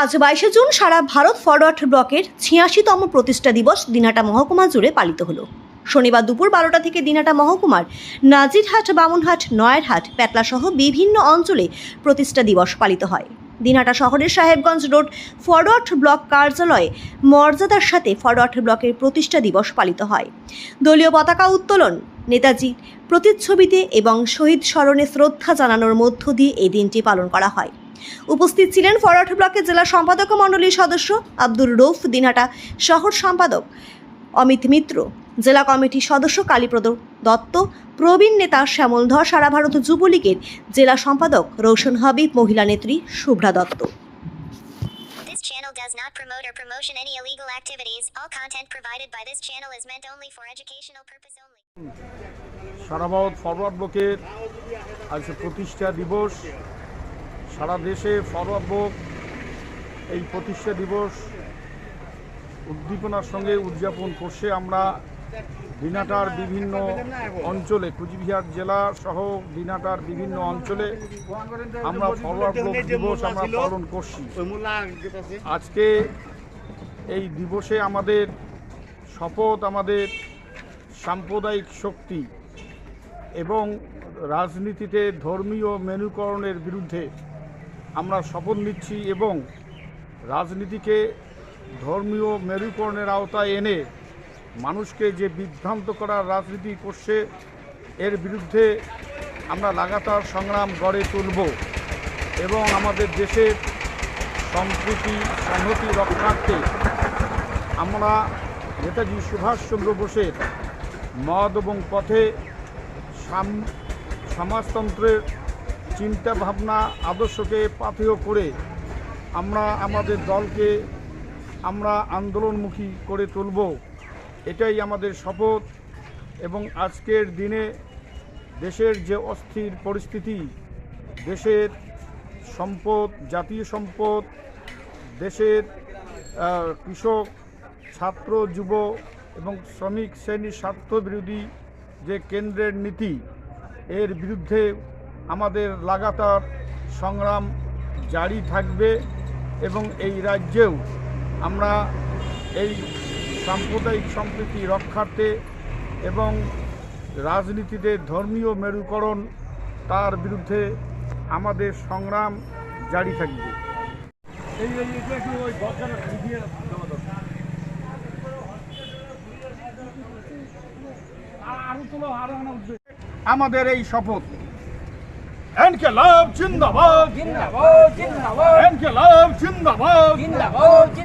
আজ বাইশে জুন সারা ভারত ফরওয়ার্ড ব্লকের ছিয়াশিতম প্রতিষ্ঠা দিবস দিনাটা মহকুমা জুড়ে পালিত হলো। শনিবার দুপুর বারোটা থেকে দিনাটা মহকুমার নাজিরহাট, বামুনহাট, নয়ারহাট পেটলা সহ বিভিন্ন অঞ্চলে প্রতিষ্ঠা দিবস পালিত হয়। দিনাটা শহরের সাহেবগঞ্জ রোড ফরওয়ার্ড ব্লক কার্যালয়ে মর্যাদার সাথে ফরওয়ার্ড ব্লকের প্রতিষ্ঠা দিবস পালিত হয়। দলীয় পতাকা উত্তোলন, নেতাজি প্রতিচ্ছবিতে এবং শহীদ স্মরণে শ্রদ্ধা জানানোর মধ্য দিয়ে এই দিনটি পালন করা হয়। উপস্থিত ছিলেন ফরওয়ার্ড ব্লকের জেলা সম্পাদক মণ্ডলীর সদস্য আব্দুর রৌফ দিনহাটা শহর সম্পাদক অমিত মিত্র জেলা কমিটির সদস্য কালীপ্রদ দত্ত প্রবীণ নেতা শ্যামল ধর সারা ভারত যুবলীগের জেলা সম্পাদক রৌশন হাবিব মহিলা নেত্রী Shubhra Dutta This channel does not promote or promotion any illegal activities. All content provided by this channel is meant only for educational purpose only. সারা ভারত ফরওয়ার্ড ব্লকের আজ প্রতিষ্ঠা দিবস সারা দেশে ব্লক এই প্রতিষ্ঠা দিবস উদ্দীপনার সঙ্গে উদযাপন করছে আমরা দিনাটার বিভিন্ন অঞ্চলে, কুচবিহার জেলা সহ দিনাটার বিভিন্ন অঞ্চলে আমরা ফরওয়ার্ড দিবস আমরা পালন করছি। আজকে এই দিবসে আমাদের শপথ, আমাদের সাম্প্রদায়িক শক্তি এবং রাজনীতিতে ধর্মীয় মেনুকরণের বিরুদ্ধে আমরা শপথ নিচ্ছি এবং রাজনীতিকে ধর্মীয় মেরুকরণের আওতায় এনে মানুষকে যে বিভ্রান্ত করার রাজনীতি করছে, এর বিরুদ্ধে আমরা লাগাতার সংগ্রাম গড়ে তুলব এবং আমাদের দেশের সম্প্রীতি, সংহতি রক্ষার্থে আমরা নেতাজি সুভাষচন্দ্র বোসের মদ এবং পথে সাম- সমাজতন্ত্রের চিন্তা ভাবনা আদর্শকে পাথেয় করে আমরা আমাদের দলকে আমরা আন্দোলনমুখী করে তুলব, এটাই আমাদের শপথ। এবং আজকের দিনে দেশের যে অস্থির পরিস্থিতি, দেশের সম্পদ, জাতীয় সম্পদ, দেশের কৃষক, ছাত্র, যুব এবং শ্রমিক শ্রেণির স্বার্থ বিরোধী যে কেন্দ্রের নীতি, এর বিরুদ্ধে আমাদের লাগাতার সংগ্রাম জারি থাকবে এবং এই রাজ্যেও আমরা এই সাম্প্রদায়িক সম্প্রীতি রক্ষার্থে এবং রাজনীতিতে ধর্মীয় মেরুকরণ তার বিরুদ্ধে আমাদের সংগ্রাম জারি থাকবে। এই ওই আমাদের এই শপথ Enkelab Jindabad! Jindabad! Jindabad! Enkelab Jindabad! Jindabad!